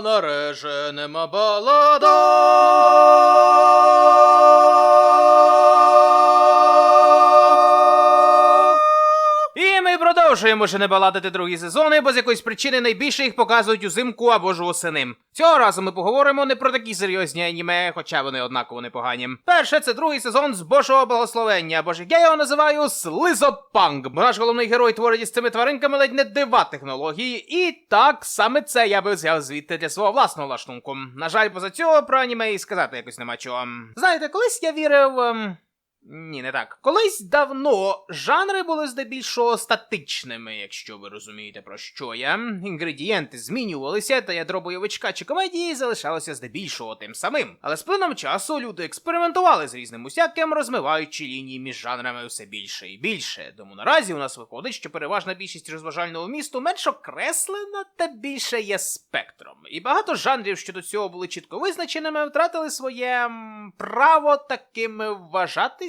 збереженим балада. Продовжуємо вже не баладити другі сезони, бо з якоїсь причини найбільше їх показують узимку або ж восени. Цього разу ми поговоримо не про такі серйозні аніме, хоча вони однаково непогані. Перше, це другий сезон з Божого благословення, або ж як я його називаю Слизопанк. Бо наш головний герой творить із цими тваринками ледь не дива технології. І так, саме це я би взяв звідти для свого власного лаштунку. На жаль, поза цього про аніме і сказати якось нема чого. Знаєте, колись я вірив. ем, ні, не так. Колись давно жанри були здебільшого статичними, якщо ви розумієте про що я. Інгредієнти змінювалися, та ядро бойовичка чи комедії залишалося здебільшого тим самим. Але з плином часу люди експериментували з різним усяким, розмиваючи лінії між жанрами все більше і більше. Тому наразі у нас виходить, що переважна більшість розважального місту менш окреслена та більше є спектром. І багато жанрів, що до цього були чітко визначеними, втратили своє право такими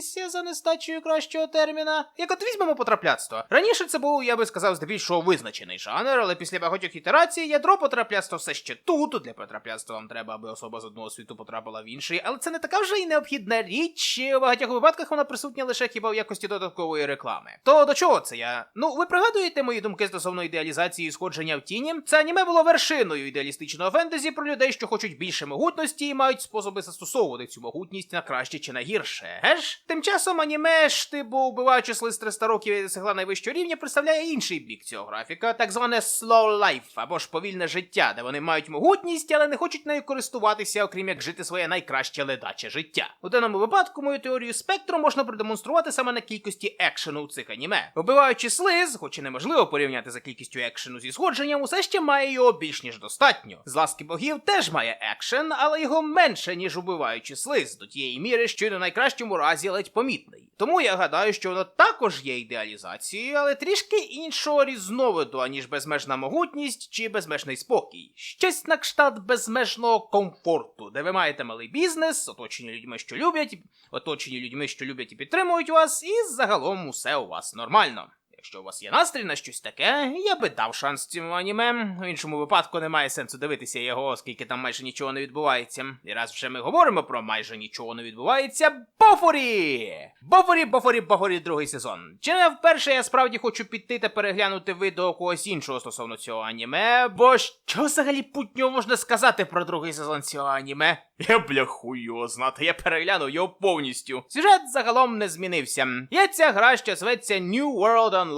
вважатися за нестачею кращого терміна. Як от візьмемо потрапляцтво. Раніше це був, я би сказав, здебільшого визначений жанр, але після багатьох ітерацій ядро потрапляцтва все ще тут. Для потрапляцтва вам треба, аби особа з одного світу потрапила в інший, але це не така вже й необхідна річ. У багатьох випадках вона присутня лише хіба в якості додаткової реклами. То до чого це я? Ну, ви пригадуєте мої думки стосовно ідеалізації і сходження в тіні? Це аніме було вершиною ідеалістичного фентезі про людей, що хочуть більше могутності і мають способи застосовувати цю могутність на краще чи на гірше. Геш? Тим часом аніме ж типу вбиваючи з 300 років і досягла найвищого рівня, представляє інший бік цього графіка, так зване slow life або ж повільне життя, де вони мають могутність, але не хочуть нею користуватися, окрім як жити своє найкраще ледаче життя. У даному випадку мою теорію спектру можна продемонструвати саме на кількості екшену у цих аніме. Вбиваючи слиз, хоч і неможливо порівняти за кількістю екшену зі сходженням, усе ще має його більш ніж достатньо. З ласки богів теж має екшен, але його менше, ніж убиваючи слиз, до тієї міри, що й на найкращому разі ледь помітний. Тому я гадаю, що воно також є ідеалізацією, але трішки іншого різновиду, аніж безмежна могутність чи безмежний спокій. Щось на кшталт безмежного комфорту, де ви маєте малий бізнес, оточені людьми, що люблять, оточені людьми, що люблять і підтримують вас, і загалом усе у вас нормально. Якщо у вас є настрій на щось таке, я би дав шанс цьому аніме. В іншому випадку немає сенсу дивитися його, оскільки там майже нічого не відбувається. І раз вже ми говоримо про майже нічого не відбувається. Бофорі! Бофорі, Бофорі, Бофорі, другий сезон. Чи не вперше я справді хочу піти та переглянути відео когось іншого стосовно цього аніме, бо що взагалі путнього можна сказати про другий сезон цього аніме? Я бляху його знати, я переглянув його повністю. Сюжет загалом не змінився. Є ця гра, що зветься New World Online.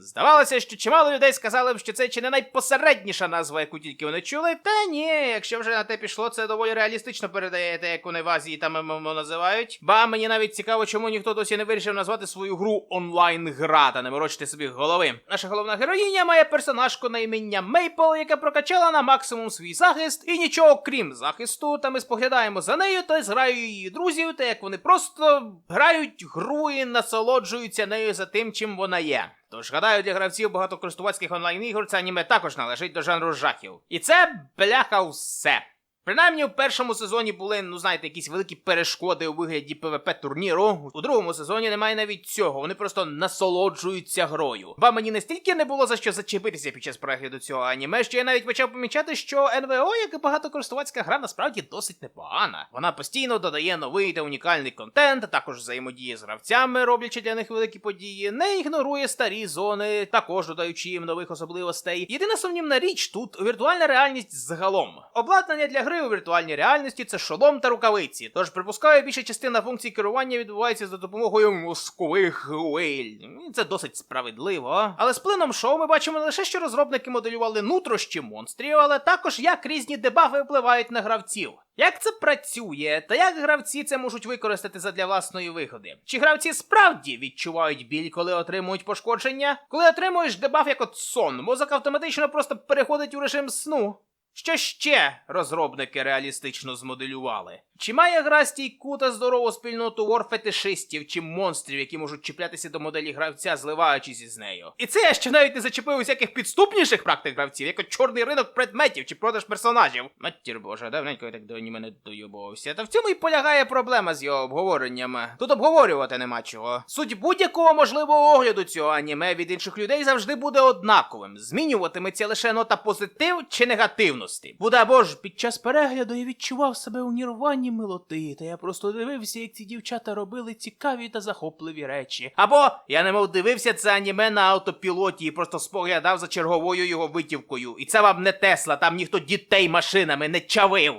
Здавалося, що чимало людей сказали б, що це чи не найпосередніша назва, яку тільки вони чули. Та ні, якщо вже на те пішло, це доволі реалістично передає те, як вони в Азії там ММО називають. Ба мені навіть цікаво, чому ніхто досі не вирішив назвати свою гру онлайн-гра та не морочити собі голови. Наша головна героїня має персонажку на ім'я Мейпл, яка прокачала на максимум свій захист, і нічого крім захисту, та ми споглядаємо за нею та з граю її друзів, та як вони просто грають гру і насолоджуються нею за тим, чим вона є. Тож гадаю, для гравців багатокористувацьких онлайн-ігор це аніме також належить до жанру жахів. І це бляха все. Принаймні в першому сезоні були, ну знаєте, якісь великі перешкоди у вигляді ПВП турніру. У другому сезоні немає навіть цього. Вони просто насолоджуються грою. Ба мені настільки не було за що зачепитися під час перегляду цього аніме, що я навіть почав помічати, що НВО, як і багатокористувацька гра, насправді досить непогана. Вона постійно додає новий та унікальний контент, а також взаємодіє з гравцями, роблячи для них великі події, не ігнорує старі зони, також додаючи їм нових особливостей. Єдина сумнівна річ тут віртуальна реальність загалом. Обладнання для гри у віртуальній реальності це шолом та рукавиці. Тож припускаю, більша частина функцій керування відбувається за допомогою мозкових хвиль. Це досить справедливо. Але з плином шоу ми бачимо не лише, що розробники моделювали нутрощі монстрів, але також як різні дебафи впливають на гравців. Як це працює, та як гравці це можуть використати задля власної вигоди? Чи гравці справді відчувають біль, коли отримують пошкодження? Коли отримуєш дебаф як от сон, мозок автоматично просто переходить у режим сну. Що ще розробники реалістично змоделювали? Чи має гра стійку та здорову спільноту вор-фетишистів чи монстрів, які можуть чіплятися до моделі гравця, зливаючись із нею? І це я ще навіть не зачепив усяких підступніших практик гравців, як от чорний ринок предметів чи продаж персонажів. Матір боже, давненько я так до аніме не доюбувався. Та в цьому і полягає проблема з його обговореннями. Тут обговорювати нема чого. Суть будь-якого можливого огляду цього аніме від інших людей завжди буде однаковим. Змінюватиметься лише нота позитив чи негативності. Юності. Буде бож під час перегляду я відчував себе у нірванні милоти, та я просто дивився, як ці дівчата робили цікаві та захопливі речі. Або я немов дивився це аніме на автопілоті і просто споглядав за черговою його витівкою. І це вам не Тесла, там ніхто дітей машинами не чавив.